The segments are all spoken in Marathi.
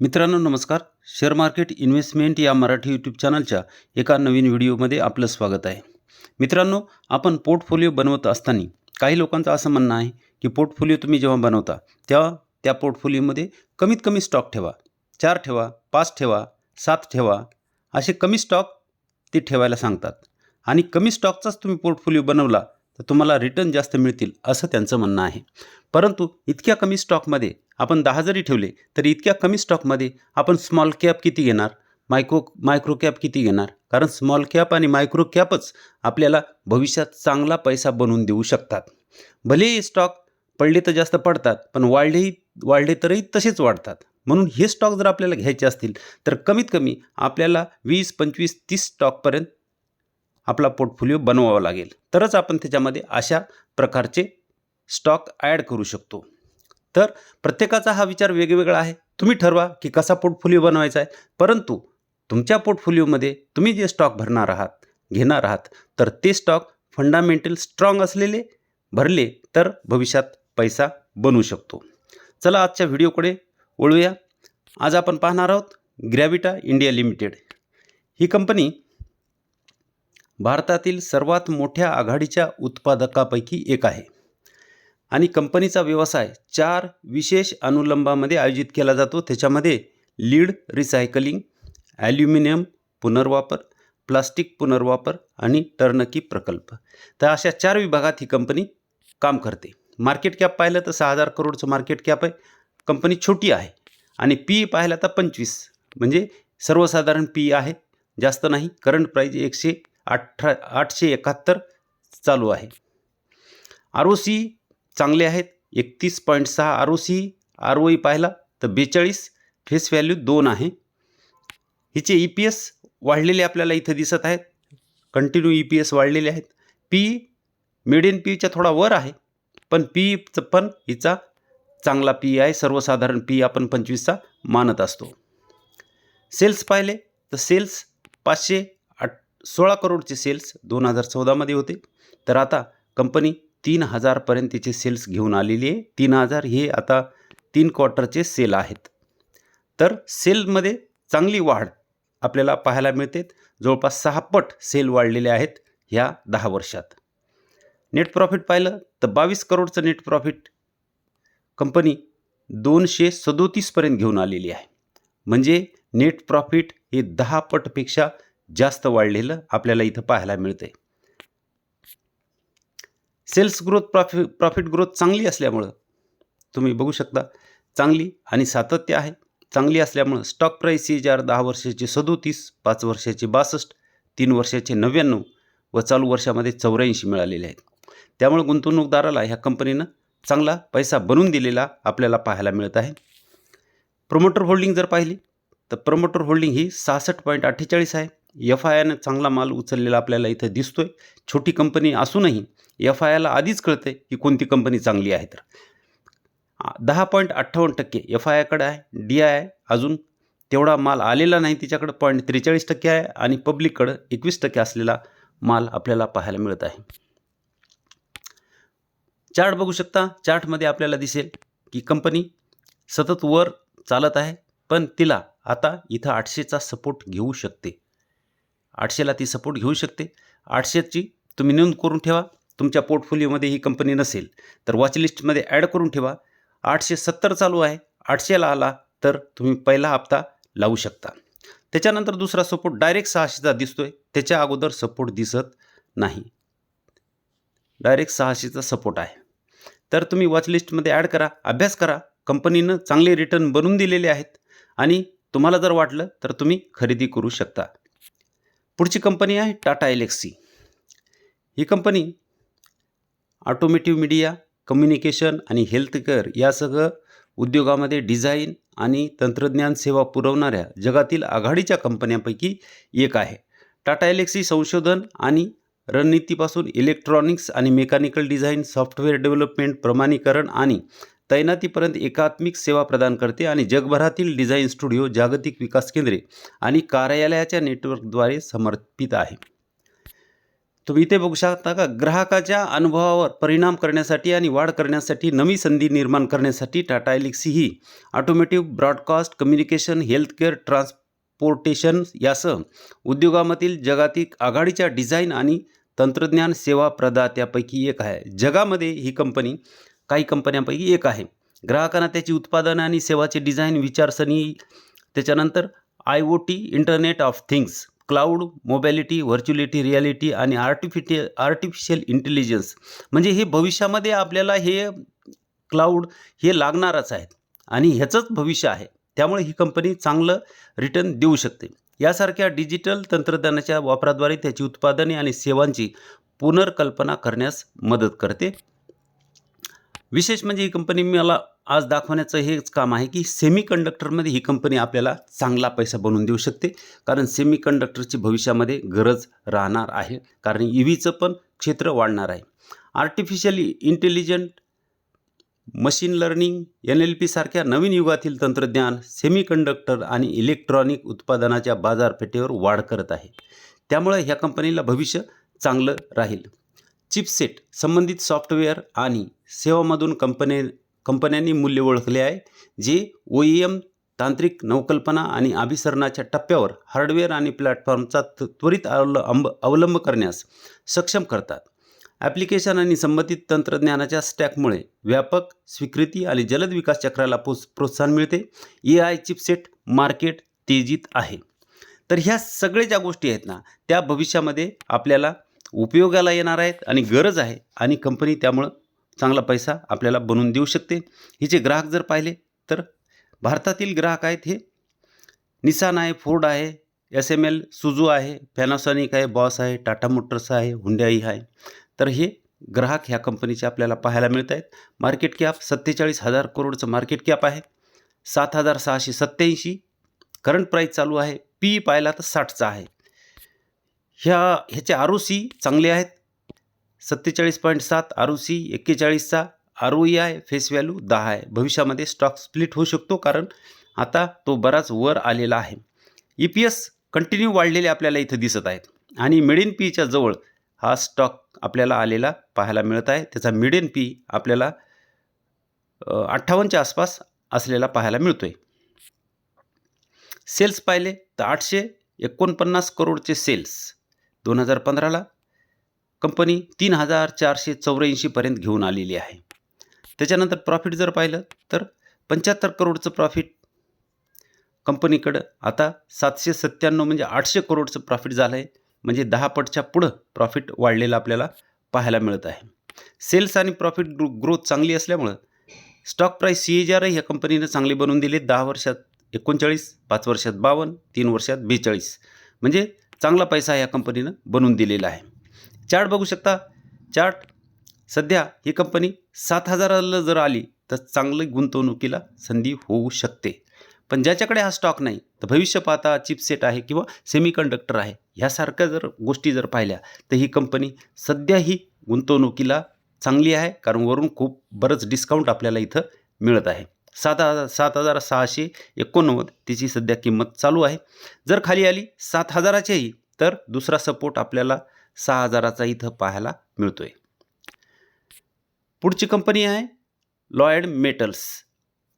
मित्रांनो नमस्कार. शेअर मार्केट इन्व्हेस्टमेंट या मराठी यूट्यूब चॅनलच्या एका नवीन व्हिडिओमध्ये आपलं स्वागत आहे. मित्रांनो आपण पोर्टफोलिओ बनवत असताना काही लोकांचं असं म्हणणं आहे की पोर्टफोलिओ तुम्ही जेव्हा बनवता तेव्हा त्या पोर्टफोलिओमध्ये कमीत कमी स्टॉक ठेवा चार ठेवा पाच ठेवा सात ठेवा असे कमी स्टॉक ते ठेवायला सांगतात. आणि कमी स्टॉकचाच तुम्ही पोर्टफोलिओ बनवला तर तुम्हाला रिटर्न जास्त मिळतील असं त्यांचं म्हणणं आहे. परंतु इतक्या कमी स्टॉकमध्ये आपण दहा जरी ठेवले तरी इतक्या कमी स्टॉकमध्ये आपण स्मॉल कॅप किती घेणार? मायक्रो मायक्रो कॅप किती घेणार? कारण स्मॉल कॅप आणि मायक्रो कॅपच आपल्याला भविष्यात चांगला पैसा बनवून देऊ शकतात. भलेही स्टॉक पडले तर जास्त पडतात पण वाढलेही वाढले तरही तसेच वाढतात. म्हणून हे स्टॉक जर आपल्याला घ्यायचे असतील तर कमीत कमी आपल्याला वीस पंचवीस तीस स्टॉकपर्यंत आपला पोर्टफोलिओ बनवावा लागेल. तरच आपण त्याच्यामध्ये अशा प्रकारचे स्टॉक ॲड करू शकतो. तर प्रत्येकाचा हा विचार वेगवेगळा आहे. तुम्ही ठरवा की कसा पोर्टफोलिओ बनवायचा आहे. परंतु तुमच्या पोर्टफोलिओमध्ये तुम्ही जे स्टॉक भरणार आहात घेणार आहात तर ते स्टॉक फंडामेंटल स्ट्रॉंग असलेले भरले तर भविष्यात पैसा बनवू शकतो. चला आजच्या व्हिडिओकडे वळूया. आज आपण पाहणार आहोत ग्रॅविटा इंडिया लिमिटेड. ही कंपनी भारतातील सर्वात मोठ्या आघाडीच्या उत्पादकापैकी एक आहे. आणि कंपनीचा व्यवसाय चार विशेष अनुलंबामध्ये आयोजित केला जातो. त्याच्यामध्ये लीड रिसायकलिंग ॲल्युमिनियम पुनर्वापर प्लास्टिक पुनर्वापर आणि टर्नकी प्रकल्प. तर अशा चार विभागात ही कंपनी काम करते. मार्केट कॅप पाहिलं तर सहा हजार करोडचं मार्केट कॅप आहे. कंपनी छोटी आहे. आणि पी पाहिलं तर पंचवीस. म्हणजे सर्वसाधारण पी आहे. जास्त नाही. करंट प्राईज एकशे अठरा आठशे एकाहत्तर चालू आहे. आर ओ सी चांगले आहेत. एकतीस पॉईंट सहा R O C R O E पाहिला तर बेचाळीस फेस व्हॅल्यू दोन आहे. हिचे ई पी एस वाढलेले आपल्याला इथं दिसत आहेत. कंटिन्यू ई पी एस वाढलेले आहेत. पी मिडियन पीच्या थोडा वर आहे. पण पीचं पण हिचा चांगला पी आहे. सर्वसाधारण पी आपण पंचवीसचा मानत असतो. सेल्स पाहिले तर सेल्स पाचशे सोळा करोडचे सेल्स दोन हजार चौदामध्ये होते. तर आता कंपनी तीन हजारपर्यंत तिचे सेल्स घेऊन आलेली आहे. तीन हजार हे आता तीन क्वार्टरचे सेल आहेत. तर सेलमध्ये चांगली वाढ आपल्याला पाहायला मिळते. जवळपास सहा पट सेल वाढलेले आहेत ह्या दहा वर्षात. नेट प्रॉफिट पाहिलं तर बावीस करोडचं नेट प्रॉफिट कंपनी दोनशे सदोतीसपर्यंत घेऊन आलेली आहे. म्हणजे नेट प्रॉफिट हे दहा पटपेक्षा जास्त वाढलेलं आपल्याला इथं पाहायला मिळते sales growth profit profit growth चांगली असल्यामुळं तुम्ही बघू शकता चांगली आणि सातत्य आहे. चांगली असल्यामुळं स्टॉक प्राईस सी जार दहा वर्षाचे सदोतीस पाच वर्षाचे बासष्ट तीन वर्षाचे नव्याण्णव व चालू वर्षामध्ये चौऱ्याऐंशी मिळालेले आहेत. त्यामुळे गुंतवणूकदाराला ह्या कंपनीनं चांगला पैसा बनवून दिलेला आपल्याला पाहायला मिळत आहे. प्रोमोटर होल्डिंग जर पाहिली तर प्रमोटर होल्डिंग ही सहासष्ट पॉईंट अठ्ठेचाळीस आहे. एफ आय आयनं चांगला माल उचललेला आपल्याला इथं दिसतोय. छोटी कंपनी असूनही एफ आय आयला आधीच कळते की कोणती कंपनी चांगली आहे तर. दहा पॉईंट अठ्ठावन्न टक्के एफ आय आयकडे आहे डी आय अजून. तेवढा माल आलेला नाही तिच्याकडं पॉईंट त्रेचाळीस टक्के आहे आणि पब्लिककडं एकवीस टक्के असलेला माल आपल्याला पाहायला मिळत आहे. चार्ट बघू शकता. चार्टमध्ये आपल्याला दिसेल की कंपनी सतत वर चालत आहे पण तिला आता इथं आठशेचा सपोर्ट घेऊ शकते. आठशेला ती सपोर्ट घेऊ शकते. आठशेची तुम्ही नोंद करून ठेवा. तुमच्या पोर्टफोलिओमध्ये ही कंपनी नसेल तर वॉचलिस्टमध्ये ॲड करून ठेवा. आठशे सत्तर चालू आहे. आठशेला आला तर तुम्ही पहिला हप्ता लावू शकता. त्याच्यानंतर दुसरा सपोर्ट डायरेक्ट सहाशेचा दिसतोय. त्याच्या अगोदर सपोर्ट दिसत नाही. डायरेक्ट सहाशेचा सपोर्ट आहे. तर तुम्ही वॉचलिस्टमध्ये ॲड करा अभ्यास करा. कंपनीनं चांगले रिटर्न बनवून दिलेले आहेत. आणि तुम्हाला जर वाटलं तर तुम्ही खरेदी करू शकता. पुढची कंपनी आहे टाटा एलेक्सी. ही कंपनी ऑटोमेटिव्ह मीडिया कम्युनिकेशन आणि हेल्थकेअर यासह उद्योगामध्ये डिझाईन आणि तंत्रज्ञान सेवा पुरवणाऱ्या जगातील आघाडीच्या कंपन्यांपैकी एक आहे. टाटा एलेक्सी संशोधन आणि रणनीतीपासून इलेक्ट्रॉनिक्स आणि मेकॅनिकल डिझाईन सॉफ्टवेअर डेव्हलपमेंट प्रमाणीकरण आणि तैनातीपर्यंत एकात्मिक सेवा प्रदान करते आणि जगभरातील डिझाईन स्टुडिओ जागतिक विकास केंद्रे आणि कार्यालयाच्या नेटवर्कद्वारे समर्पित आहे. तुम्ही इथे बघू शकता का? ग्राहकाच्या अनुभवावर परिणाम करण्यासाठी आणि वाढ करण्यासाठी नवी संधी निर्माण करण्यासाठी टाटा एलिक्सी ही automotive broadcast communication healthcare transportation यासह उद्योगामधील जगातील आघाडीच्या डिझाईन आणि तंत्रज्ञान सेवा प्रदात्यापैकी एक आहे. जगामध्ये ही कंपनी काही कंपन्यांपैकी एक आहे. ग्राहकांना त्याची उत्पादनं आणि सेवाचे डिझाईन विचारसरणी त्याच्यानंतर I O T internet of things cloud mobility virtuality reality आणि आर्टिफिटी आर्टिफिशियल इंटेलिजन्स. म्हणजे हे भविष्यामध्ये आपल्याला हे क्लाउड हे लागणारच आहेत. आणि ह्याचंच भविष्य आहे. त्यामुळे ही कंपनी चांगलं रिटर्न देऊ शकते. यासारख्या डिजिटल तंत्रज्ञानाच्या वापराद्वारे त्याची उत्पादने आणि सेवांची पुनर्कल्पना करण्यास मदत करते. विशेष म्हणजे ही कंपनी मला आज दाखवण्याचं हेच काम आहे की सेमी कंडक्टरमध्ये ही कंपनी आपल्याला चांगला पैसा बनवून देऊ शकते. कारण सेमी कंडक्टरची भविष्यामध्ये गरज राहणार आहे. कारण ई व्हीचं पण क्षेत्र वाढणार आहे. Artificial intelligent machine learning N L P सारख्या नवीन युगातील तंत्रज्ञान सेमी कंडक्टर आणि इलेक्ट्रॉनिक उत्पादनाच्या बाजारपेठेवर वाढ करत आहे. त्यामुळे ह्या कंपनीला भविष्य चांगलं राहील. चिपसेट संबंधित सॉफ्टवेअर आणि सेवामधून कंपनी कंपन्यांनी मूल्य ओळखले आहे जे ओ ई एम तांत्रिक नवकल्पना आणि अभिसरणाच्या टप्प्यावर हार्डवेअर आणि प्लॅटफॉर्मचा त्वरित अवलंब अवलंब करण्यास सक्षम करतात. ॲप्लिकेशन आणि संबंधित तंत्रज्ञानाच्या स्टॅकमुळे व्यापक स्वीकृती आणि जलद विकास चक्राला पोस प्रोत्साहन मिळते. ए आय चिपसेट मार्केट तेजीत आहे. तर ह्या सगळे ज्या गोष्टी आहेत ना त्या भविष्यामध्ये आपल्याला उपयोगाला येणार आहेत आणि गरज आहे आणि कंपनी त्यामुळं चांगला पैसा आपल्याला बनवून देऊ शकते. हिचे ग्राहक जर पाहिले तर भारतातील ग्राहक आहेत हे. निसान आहे फोर्ड आहे एस एम एल सुजू आहे पॅनासॉनिक आहे बॉस आहे टाटा मोटर्स आहे हुंड्याई आहे. तर हे ग्राहक ह्या कंपनीचे आपल्याला पाहायला मिळत आहेत. मार्केट कॅप सत्तेचाळीस हजार करोडचं मार्केट कॅप आहे. सात हजार सहाशे सत्त्याऐंशी. करंट प्राईस चालू आहे. पी पाहिला तर साठचा आहे. ह्या ह्याचे आर ओ सी चांगले आहेत. सत्तेचाळीस पॉईंट सात आर ओ सी एक्केचाळीसचा आर ओ ई आय फेस व्हॅल्यू दहा आहे. भविष्यामध्ये स्टॉक स्प्लिट होऊ शकतो कारण आता तो बराच वर आलेला आहे. ई पी एस कंटिन्यू वाढलेले आपल्याला इथं दिसत आहेत आणि मिडियन पीच्या जवळ हा स्टॉक आपल्याला आलेला पाहायला मिळत आहे. त्याचा मिडियन पी आपल्याला अठ्ठावन्नच्या आसपास असलेला पाहायला मिळतो आहे सेल्स पाहिले तर आठशे एकोणपन्नास करोडचे सेल्स दोन हजार पंधराला कंपनी तीन हजार चारशे चौऱ्याऐंशीपर्यंत घेऊन आलेली आहे. त्याच्यानंतर प्रॉफिट जर पाहिलं तर पंच्याहत्तर करोडचं प्रॉफिट कंपनीकडं. आता सातशे सत्त्याण्णव म्हणजे आठशे करोडचं प्रॉफिट झालं आहे म्हणजे दहा पटच्या पुढं प्रॉफिट वाढलेलं आपल्याला पाहायला मिळत आहे. सेल्स आणि प्रॉफिट ग्रो ग्रोथ चांगली असल्यामुळं स्टॉक प्राईस सी एच आरही ह्या कंपनीनं चांगली बनवून दिली. दहा वर्षात एकोणचाळीस पाच वर्षात बावन्न तीन वर्षात बेचाळीस. म्हणजे चांगला पैसा या कंपनीनं बनवून दिलेला आहे. चार्ट बघू शकता. चार्ट सध्या ही कंपनी सात हजाराला जर आली तर चांगली गुंतवणुकीला संधी होऊ शकते. पण ज्याच्याकडे हा स्टॉक नाही तर भविष्य पाहता चिपसेट आहे किंवा सेमी कंडक्टर आहे. ह्यासारख्या जर गोष्टी जर पाहिल्या तर ही कंपनी सध्या ही गुंतवणुकीला चांगली आहे कारण वरून खूप बरंच डिस्काउंट आपल्याला इथं मिळत आहे. सात हजार सात हजार सहाशे एकोणनव्वद तिची सध्या किंमत चालू आहे. जर खाली आली सात हजाराचीही तर दुसरा सपोर्ट आपल्याला सहा हजाराचा इथं पाहायला मिळतोय. पुढची कंपनी आहे लॉयड मेटल्स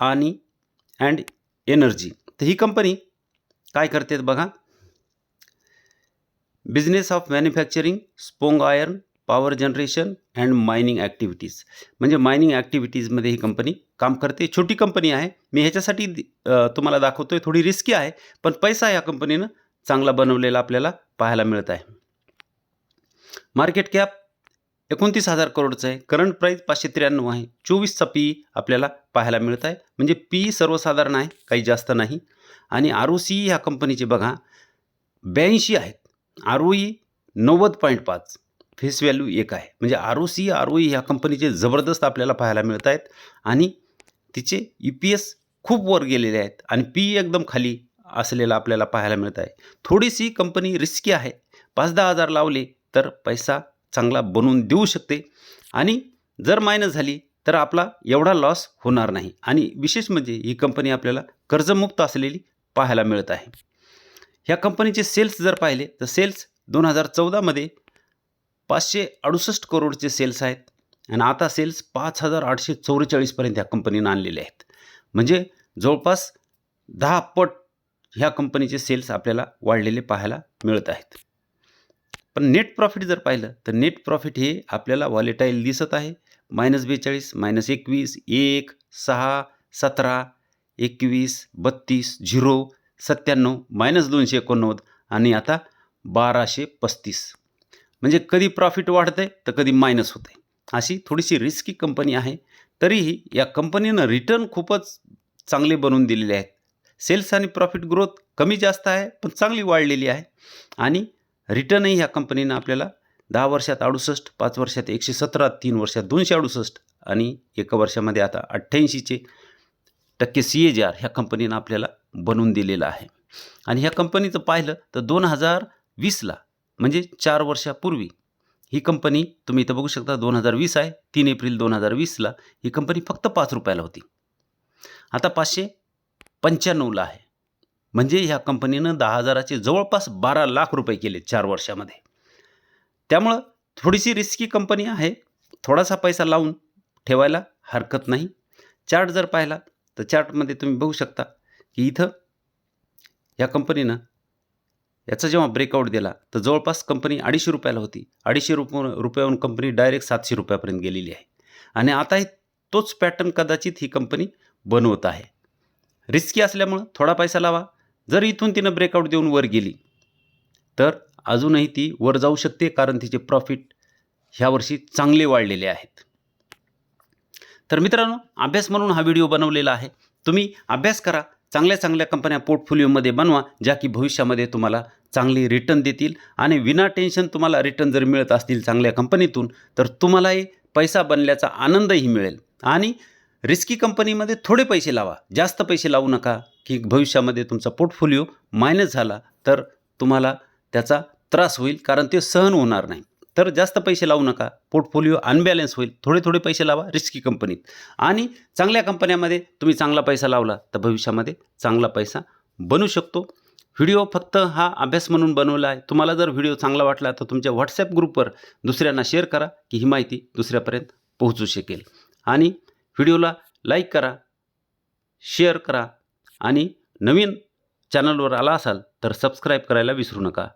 आणि अँड एनर्जी तर ही कंपनी काय करते बघा. Business of manufacturing sponge iron power generation and mining activities म्हणजे मायनिंग ॲक्टिव्हिटीजमध्ये ही कंपनी काम करते. छोटी कंपनी आहे. मी ह्याच्यासाठी तुम्हाला दाखवतो आहे थोडी रिस्की आहे. पण पैसा या कंपनीनं चांगला बनवलेला आपल्याला पाहायला मिळत आहे. मार्केट कॅप एकोणतीस हजार करोडचं आहे. करंट प्राईस पाचशे त्र्याण्णव आहे. चोवीसचा पी आपल्याला पाहायला मिळत आहे. म्हणजे पी सर्वसाधारण आहे काही जास्त नाही. आणि आर ओ सी ह्या कंपनीचे बघा ब्याऐंशी आहेत. आर ओ ई नव्वद पॉईंट पाच. फेस व्हॅल्यू एक आहे. म्हणजे R O C R O E ह्या कंपनीचे जबरदस्त आपल्याला पाहायला मिळत आहेत. आणि तिचे ई पी एस खूप वर गेलेले आहेत. आणि पी एकदम खाली असलेला आपल्याला पाहायला मिळत आहे. थोडीशी कंपनी रिस्की आहे. पाच दहा हजार लावले तर पैसा चांगला बनवून देऊ शकते. आणि जर मायनस झाली तर आपला एवढा लॉस होणार नाही. आणि विशेष म्हणजे ही कंपनी आपल्याला कर्जमुक्त असलेली पाहायला मिळत आहे. ह्या कंपनीचे सेल्स जर पाहिले तर सेल्स दोन हजार चौदामध्ये पाचशे अडुसष्ट करोडचे सेल्स आहेत. आणि आता सेल्स पाच हजार आठशे चौवेचाळीसपर्यंत ह्या कंपनीनं आणलेले आहेत. म्हणजे जवळपास दहा पट ह्या कंपनीचे सेल्स आपल्याला वाढलेले पाहायला मिळत आहेत. पण नेट प्रॉफिट जर पाहिलं तर नेट प्रॉफिट हे आपल्याला व्हॉलेटाईल दिसत आहे. मायनस बेचाळीस मायनस एकवीस एक सहा सतरा एकवीस बत्तीस झिरो सत्त्याण्णव मायनस दोनशे एकोणनव्वद आणि आता बाराशे पस्तीस. म्हणजे कधी प्रॉफिट वाढतं आहे तर कधी मायनस होते अशी थोडीशी रिस्की कंपनी आहे. तरीही या कंपनीनं रिटर्न खूपच चांगले बनवून दिलेले आहेत. सेल्स आणि प्रॉफिट ग्रोथ कमी जास्त आहे पण चांगली वाढलेली आहे. आणि रिटर्नही ह्या कंपनीनं आपल्याला दहा वर्षात अडुसष्ट पाच वर्षात एकशे सतरा तीन वर्षात दोनशे अडुसष्ट आणि एका वर्षामध्ये आता अठ्ठ्याऐंशीचे टक्के सी ए जी आर ह्या कंपनीनं आपल्याला बनवून दिलेलं आहे. आणि ह्या कंपनीचं पाहिलं तर दोन हजार वीसला म्हणजे चार वर्षापूर्वी ही कंपनी तुम्ही इथं बघू शकता दोन हजार वीस आहे तीन एप्रिल दोन हजार वीसला ही कंपनी फक्त पाच रुपयाला होती. आता पाचशे पंच्याण्णवला आहे. म्हणजे ह्या कंपनीनं दहा हजाराचे जवळपास बारा लाख रुपये केले चार वर्षामध्ये. त्यामुळं थोडीशी रिस्की कंपनी आहे. थोडासा पैसा लावून ठेवायला हरकत नाही. चार्ट जर पाहिला तर चार्टमध्ये तुम्ही बघू शकता की इथं या कंपनीनं याचा जेव्हा ब्रेकआउट दिला तर जवळपास कंपनी अडीचशे रुपयाला होती. अडीचशे रुप रुपयाहून कंपनी डायरेक्ट सातशे रुपयापर्यंत गेलेली आहे. आणि आता हे तोच पॅटर्न कदाचित ही कंपनी बनवत आहे. रिस्की असल्यामुळं थोडा पैसा लावा. जर इथून तिनं ब्रेकआउट देऊन वर गेली तर अजूनही ती वर जाऊ शकते कारण तिचे प्रॉफिट ह्या वर्षी चांगले वाढलेले आहेत. तर मित्रांनो अभ्यास म्हणून हा व्हिडिओ बनवलेला आहे. तुम्ही अभ्यास करा चांगल्या चांगल्या कंपन्या पोर्टफोलिओमध्ये बनवा ज्या की भविष्यामध्ये तुम्हाला चांगली रिटर्न देतील आणि विना टेन्शन तुम्हाला रिटर्न जर मिळत असतील चांगल्या कंपनीतून तर तुम्हालाही पैसा बनल्याचा आनंदही मिळेल. आणि रिस्की कंपनीमध्ये थोडे पैसे लावा. जास्त पैसे लावू नका की भविष्यामध्ये तुमचा पोर्टफोलिओ मायनस झाला तर तुम्हाला त्याचा त्रास होईल कारण ते सहन होणार नाही. तर जास्त पैसे लावू नका पोर्टफोलिओ अनबॅलन्स होईल थोडे थोडे पैसे लावा रिस्की कंपनीत आणि चांगल्या कंपन्यामध्ये तुम्ही चांगला पैसा लावला तर भविष्यामध्ये चांगला पैसा बनू शकतो. व्हिडिओ फक्त हा अभ्यास म्हणून बनवला आहे. तुम्हाला जर व्हिडिओ चांगला वाटला तर तुमच्या व्हॉट्सॲप ग्रुपवर दुसऱ्यांना शेअर करा की ही माहिती दुसऱ्यापर्यंत पोहोचू शकेल. आणि व्हिडिओला लाईक करा शेअर करा आणि नवीन चॅनलवर आला असाल तर सबस्क्राईब करायला विसरू नका.